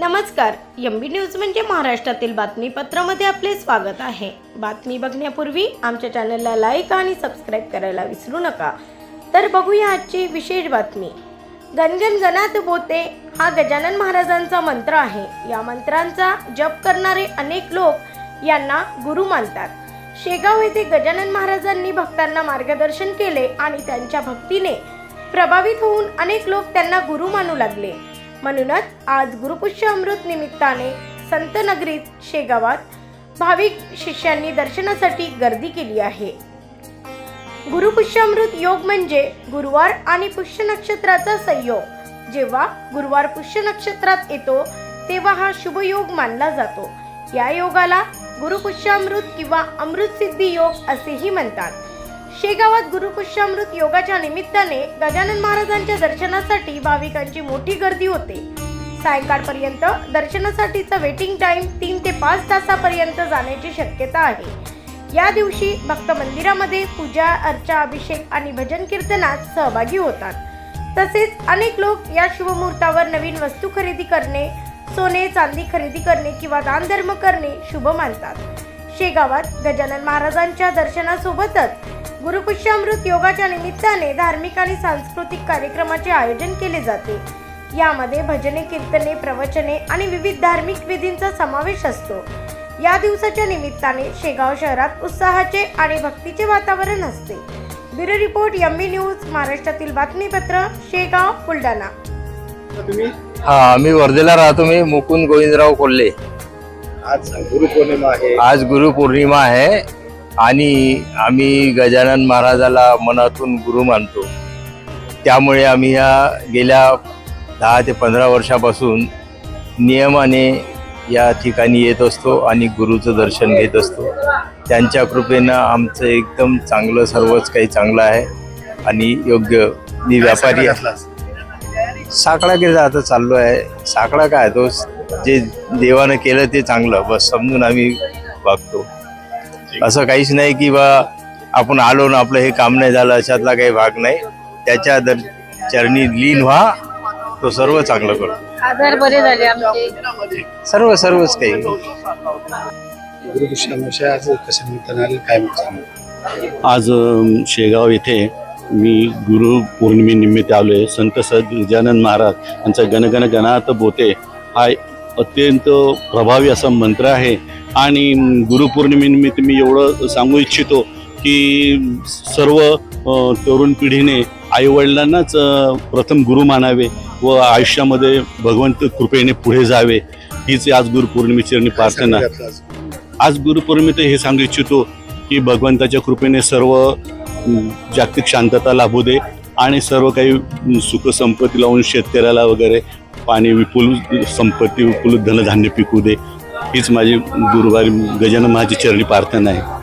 नमस्कार एम बी न्यूज म्हणजे महाराष्ट्रातील बातमीपत्रामध्ये आपले स्वागत आहे. बातमी बघण्यापूर्वी आमच्या चॅनलला लाईक आणि सबस्क्राईब करायला विसरू नका. तर बघूया आजची विशेष बातमी. गणगण गणात बोते हा गजानन महाराजांचा मंत्र आहे. या मंत्रांचा जप करणारे अनेक लोक यांना गुरु मानतात. शेगाव येथे गजानन महाराजांनी भक्तांना मार्गदर्शन केले आणि त्यांच्या भक्तीने प्रभावित होऊन अनेक लोक त्यांना गुरु मानू लागले. म्हणूनच आज गुरुपुष्य अमृत निमित्ताने संत नगरीत शेगावात भाविक शिष्यांनी दर्शनासाठी गर्दी केली आहे. गुरुपुष्यामृत योग म्हणजे गुरुवार आणि पुष्य नक्षत्राचा संयोग. जेव्हा गुरुवार पुष्य नक्षत्रात येतो तेव्हा हा शुभ योग मानला जातो. या योगाला गुरुपुष्यामृत किंवा अमृत सिद्धी योग असेही म्हणतात. शेगावात गुरुपुष्यामृत योगाच्या निमित्ताने गजानन महाराजांच्या दर्शनासाठी भाविकांची मोठी गर्दी होते. सायंकाळपर्यंत दर्शनासाठीचा वेटिंग टाइम तीन ते पाच तासापर्यंत जाण्याची शक्यता आहे. या दिवशी भक्त मंदिरामध्ये पूजा अर्चा अभिषेक आणि भजन कीर्तनात सहभागी होतात. तसेच अनेक लोक या शुभमुहूर्तावर नवीन वस्तू खरेदी करणे सोने चांदी खरेदी करणे किंवा दानधर्म करणे शुभ मानतात. शेगावात गजानन महाराजांच्या दर्शनासोबतच गुरुपुष्यामृत योगाच्या निमित्ताने धार्मिक आणि सांस्कृतिक कार्यक्रमाचे आयोजन केले जाते. यामध्ये भजने कीर्तने प्रवचने आणि विविध धार्मिक विधींचा समावेश असतो. या दिवसाच्या निमित्ताने शेगाव शहरात उत्साहाचे आणि भक्तीचे वातावरण असते. ब्युरो रिपोर्ट एम न्यूज महाराष्ट्रातील बातमीपत्र शेगाव बुलढाणा. तुम्ही? हा आम्ही वर्धेला राहतो मी मुकुंद गोविंदराव कोल्हे. आज गुरुपौर्णिमा आहे. आज गुरुपौर्णिमा आहे. आणि आम्ही गजानन महाराजाला मनातून गुरु मानतो. त्यामुळे आम्ही या गेल्या दहा ते पंधरा वर्षापासून नियमाने या ठिकाणी येत असतो आणि गुरुचं दर्शन घेत असतो. त्यांच्या कृपेनं आमचं एकदम चांगलं सर्वच काही चांगलं आहे आणि योग्य मी व्यापारी केला आता चाललो आहे. साकडा काय तो जे देवानं केलं ते चांगलं. बस समजून आम्ही वागतो. असं काहीच नाही की बा आपण आलो ना आपलं हे काम नाही झालं अशातला काही भाग नाही. त्याच्या दर चरणी लीन व्हा तो सर्व चांगलं करतो आजार बरे झाले आमचे. सर्व सर्वच काही. आज काय शेगाव येथे मी गुरु पौर्णिमेनिमित्त आलो आहे संत सद गजानन महाराज यांचा गणगण गणात बोते हा अत्यंत प्रभावी असा मंत्र आहे. आणि गुरुपौर्णिमेनिमित्त मी एवढं सांगू इच्छितो की सर्व तरुण पिढीने आईवडिलांनाच प्रथम गुरु मानावे व आयुष्यामध्ये भगवंत कृपेने पुढे जावे हीच आज गुरुपौर्णिमेची प्रार्थना आज? गुरुपौर्णिमेत हे सांगू इच्छितो की भगवंताच्या कृपेने सर्व जागतिक शांतता लाभू दे आणि सर्व काही सुखसंपत्ती सुख संपत्ती लावून शेतकऱ्याला वगैरे पाणी विपुल संपत्ती विपुल धनधान्य पिकू दे हीच माझी गुरुवारी गजानन महाची चरणी प्रार्थना आहे.